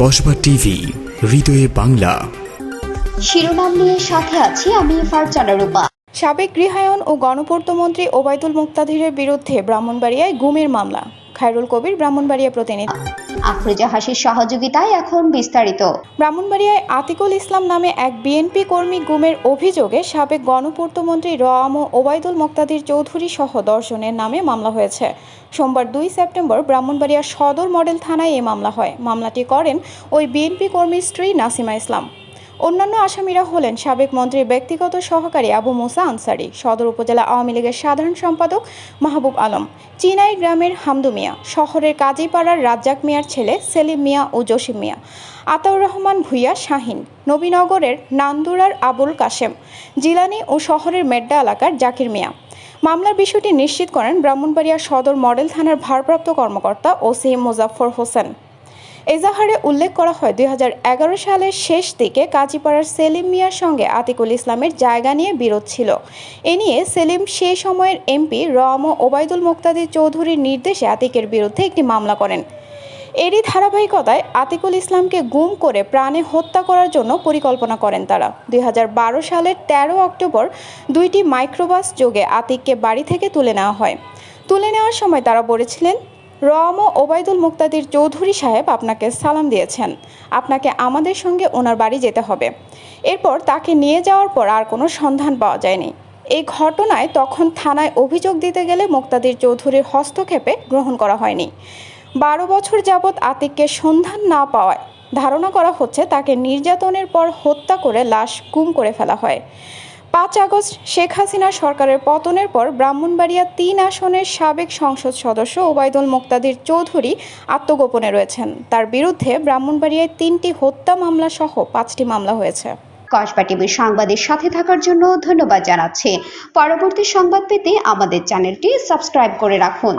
Kasba TV হৃদয়ে বাংলা। শিরোনাম নিয়ে সাথে আছি আমি ফারজানা রূপা সাবেক গৃহায়ন ও গণপূর্তমন্ত্রী ওবায়দুল মুক্তাধিরের বিরুদ্ধে ব্রাহ্মণবাড়িয়ায় গুমের মামলা। খায়রুল কবির ব্রাহ্মণবাড়িয়া প্রতিনিধি। আফরোজা হাসির সহযোগিতায় এখন বিস্তারিত। ব্রাহ্মণবাড়িয়ায় আতিকুল ইসলাম নামে এক বিএনপি কর্মী গুমের অভিযোগে সাবেক গণপূর্তমন্ত্রী ও ওবায়দুল মুক্তাদির চৌধুরী সহ দর্শনের নামে মামলা হয়েছে। সোমবার দুই সেপ্টেম্বর ব্রাহ্মণবাড়িয়া সদর মডেল থানায় এই মামলা হয়। মামলাটি করেন ওই বিএনপি কর্মীর স্ত্রী নাসিমা ইসলাম। অন্যান্য আসামিরা হলেন সাবেক মন্ত্রীর ব্যক্তিগত সহকারী আবু মুসা আনসারি, সদর উপজেলা আওয়ামী লীগের সাধারণ সম্পাদক মাহবুব আলম, চিনাই গ্রামের হামদু মিয়া, শহরের কাজীপাড়ার রাজ্জাক মিয়ার ছেলে সেলিম মিয়া ও জসিম মিয়া, আতাউর রহমান ভুইয়া শাহিন, নবীনগরের নান্দুরার আবুল কাশেম, জিলানি ও শহরের মেড্ডা এলাকার জাকির মিয়া। মামলার বিষয়টি নিশ্চিত করেন ব্রাহ্মণবাড়িয়া সদর মডেল থানার ভারপ্রাপ্ত কর্মকর্তা ওসি মোজাফর হোসেন। এজাহারে উল্লেখ করা হয়, দুই হাজার এগারো সালের শেষ দিকে কাজীপাড়ার সেলিম মিয়ার সঙ্গে আতিকুল ইসলামের জায়গা নিয়ে বিরোধ ছিল। এ নিয়ে সেলিম সেই সময়ের এমপি রম ওবায়দুল মুক্তাদি চৌধুরীর নির্দেশে আতিকের বিরুদ্ধে একটি মামলা করেন। এরই ধারাবাহিকতায় আতিকুল ইসলামকে গুম করে প্রাণে হত্যা করার জন্য পরিকল্পনা করেন তারা। দুই হাজার বারো সালের তেরো অক্টোবর দুইটি মাইক্রোবাস যোগে আতিককে বাড়ি থেকে তুলে নেওয়া হয়। তুলে নেওয়ার সময় তারা বলেছিলেন রম ওবায়দুল মুক্তাদির চৌধুরী সাহেব আপনাকে সালাম দিয়েছেন। আপনাকে আমাদের সঙ্গে ওনার বাড়ি যেতে হবে। এরপর তাকে নিয়ে যাওয়ার পর আর কোনো সন্ধান পাওয়া যায়নি। এই ঘটনায় তখন থানায় অভিযোগ দিতে গেলে মুক্তাদির চৌধুরীর হস্তক্ষেপে গ্রহণ করা হয়নি। বারো বছর যাবৎ আতিককে সন্ধান না পাওয়ায় ধারণা করা হচ্ছে তাকে নির্যাতনের পর হত্যা করে লাশ গুম করে ফেলা হয়। পাঁচ আগস্ট শেখ হাসিনা সরকারের পতনের পর ব্রাহ্মণবাড়িয়া তিন আসনের সাবেক সংসদ সদস্য ওবায়দুল মুক্তাদির চৌধুরী আত্মগোপনে রয়েছেন। তার বিরুদ্ধে ব্রাহ্মণবাড়িয়ায় তিনটি হত্যা মামলা সহ পাঁচটি মামলা হয়েছে। কসবা টিভির সংবাদের সাথে থাকার জন্য ধন্যবাদ জানাচ্ছি। পরবর্তী সংবাদ পেতে আমাদের চ্যানেলটি সাবস্ক্রাইব করে রাখুন।